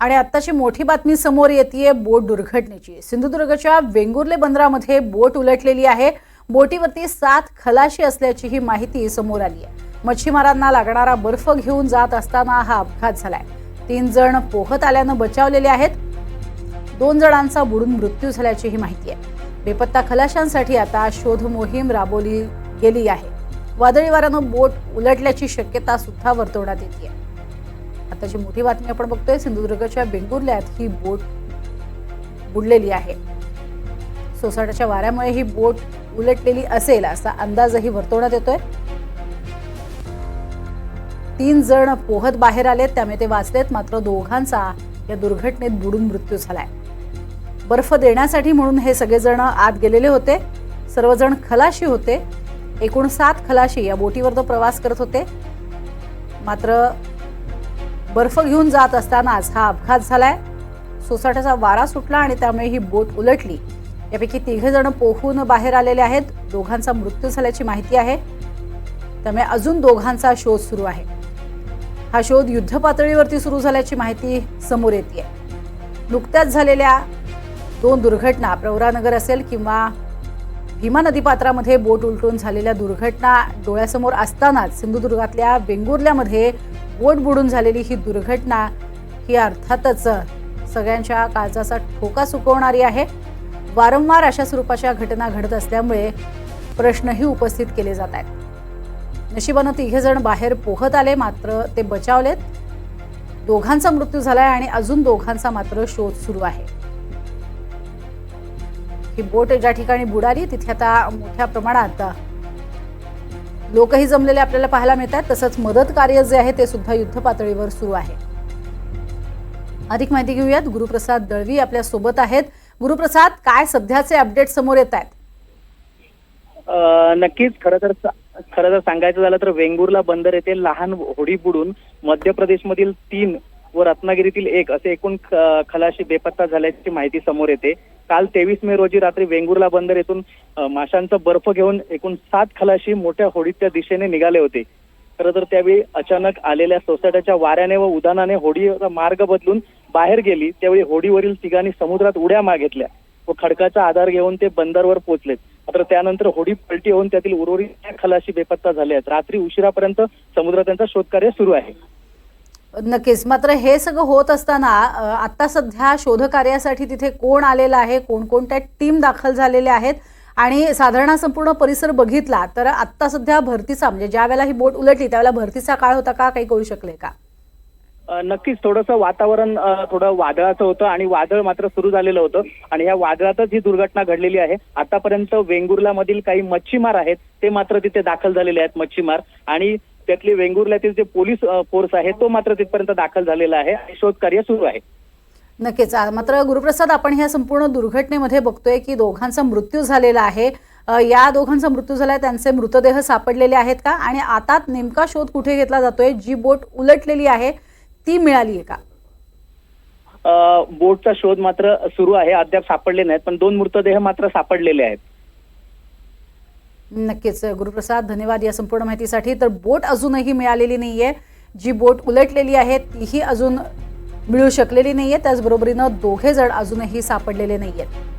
आणि आत्ताची मोठी बातमी समोर येते बोट दुर्घटनेची. सिंधुदुर्गच्या वेंगुर्ले बंदरामध्ये बोट उलटलेली आहे. बोटीवरती सात खलाशी असल्याची ही माहिती समोर आली आहे मच्छीमारांना लागणारा बर्फ घेऊन जात असताना हा अपघात झालाय. तीन जण पोहत आल्यानं बचावलेले आहेत. दोन जणांचा बुडून मृत्यू झाल्याची ही माहिती आहे बेपत्ता खलाशांसाठी आता शोध मोहीम राबवली गेली आहे. वादळी वाऱ्यानं बोट उलटल्याची शक्यता सुद्धा वर्तवण्यात येते आताची मोठी बातमी आपण बघतोय सिंधुदुर्गच्या बेंगुर्ल्यात ही बोट बुडलेली आहे. सोसाट्याच्या वाऱ्यामुळे ही बोट उलटलेली असेल असा अंदाजही वर्तवण्यात येतोय. तीन जण पोहत बाहेर आलेत त्यामुळे ते वाचलेत मात्र दोघांचा या दुर्घटनेत बुडून मृत्यू झालाय. बर्फ देण्यासाठी म्हणून हे सगळेजण आत गेलेले होते. सर्वजण खलाशी होते. एकूण सात खलाशी या बोटीवर तो प्रवास करत होते. मात्र बर्फ घेऊन जात असतानाच हा अपघात झालाय. सोसाट्याचा वारा सुटला आणि त्यामुळे ही बोट उलटली. यापैकी तिघे जण पोहून बाहेर आलेले आहेत. दोघांचा मृत्यू झाल्याची माहिती आहे. त्यामुळे अजून दोघांचा शोध सुरू आहे. हा शोध युद्ध पातळीवरती सुरू झाल्याची माहिती समोर येते नुकत्याच झालेल्या दोन दुर्घटना प्रवरानगर असेल किंवा भीमा नदीपात्रामध्ये बोट उलटून झालेल्या दुर्घटना डोळ्यासमोर असतानाच सिंधुदुर्गातल्या वेंगुर्ल्यामध्ये बोट बुडून झालेली ही दुर्घटना ही अर्थातच सगळ्यांच्या काळजाचा ठोका चुकवणारी आहे. वारंवार अशा स्वरूपाच्या घटना घडत असल्यामुळे प्रश्नही उपस्थित केले जात आहेत. नशिबानं तिघे जण बाहेर पोहत आले मात्र ते बचावलेत. दोघांचा मृत्यू झालाय आणि अजून दोघांचा मात्र शोध सुरू आहे. ही बोट ज्या ठिकाणी बुडाली तिथे आता मोठ्या प्रमाणात लोकही जमलेले आपल्याला पाहायला मिळतात. तसंच मदत कार्य जे आहे ते सुद्धा युद्ध पातळीवर सुरू आहे. अधिक माहिती घेऊयात. गुरुप्रसाद दळवी आपल्यासोबत आहेत. गुरुप्रसाद काय सध्याचे अपडेट समोर येत आहेत? नक्कीच. खरं तर खरं तर सांगायचं झालं तर वेंगुर्ला बंदर येथे लहान होडी बुडून मध्य प्रदेशमधील तीन व रत्नागिरीतील एक असे एकूण खलाशी बेपत्ता झाल्याची माहिती समोर येते. काल तेवीस मे रोजी रात्री वेंगुर्ला बंदर येथून माशांचा बर्फ घेऊन एकूण सात खलाशी मोठ्या होडीच्या दिशेने निघाले होते. खरं तर त्यावेळी अचानक आलेल्या सोसाट्याच्या वाऱ्याने व उदानाने होडीचा मार्ग बदलून बाहेर गेली त्यावेळी होडीवरील तिघांनी समुद्रात उड्या मागितल्या व खडकाचा आधार घेऊन ते बंदरवर पोहोचलेत मात्र त्यानंतर होडी पलटी होऊन त्यातील उर्वरित खलाशी बेपत्ता झाले आहेत. रात्री उशिरापर्यंत समुद्रात त्यांचा शोधकार्य सुरू आहे. नक्कीच. मात्र हे सगळं होत असताना आता सध्या शोधकार्यासाठी तिथे कोण आलेलं आहे कोणकोणत्या टीम दाखल झालेल्या आहेत आणि साधारण संपूर्ण परिसर बघितला तर आता सध्या भरतीचा म्हणजे ज्या वेळेला ही बोट उलटली त्यावेळेला भरतीचा काळ होता का काही कळू शकले का? नक्कीच. थोडंसं वातावरण थोडं वादळाचं होतं आणि वादळ मात्र सुरू झालेलं होतं. आणि या वादळातच ही दुर्घटना घडलेली आहे. आतापर्यंत वेंगुर्ला मधील काही मच्छीमार आहेत ते मात्र तिथे दाखल झालेले आहेत मच्छीमार. आणि त्यातले वेंगुर्ल्यातील जे पोलीस फोर्स आहे तो मात्र तिथपर्यंत दाखल झालेला आहे आणि शोधकार्य सुरू आहे. नक्कीच. मात्र गुरुप्रसाद आपण ह्या संपूर्ण दुर्घटनेमध्ये बघतोय की दोघांचा मृत्यू झालेला आहे. या दोघांचा मृत्यू झालाय त्यांचे मृतदेह सापडलेले आहेत का? आणि आता नेमका शोध कुठे घेतला जातोय? जी बोट उलटलेली आहे ती मिळाली आहे का? बोटचा शोध मात्र सुरू आहे. अद्याप सापडले नाहीत पण दोन मृतदेह मात्र सापडलेले आहेत. नक्कीच गुरुप्रसाद धन्यवाद या संपूर्ण माहितीसाठी. तर बोट अजूनही मिळालेली नाही आहे जी बोट उलटलेली आहे तीही अजून मिळू शकलेली नाही आहे त्याचबरोबरीनं दोघे जण अजूनही सापडलेले नाही आहेत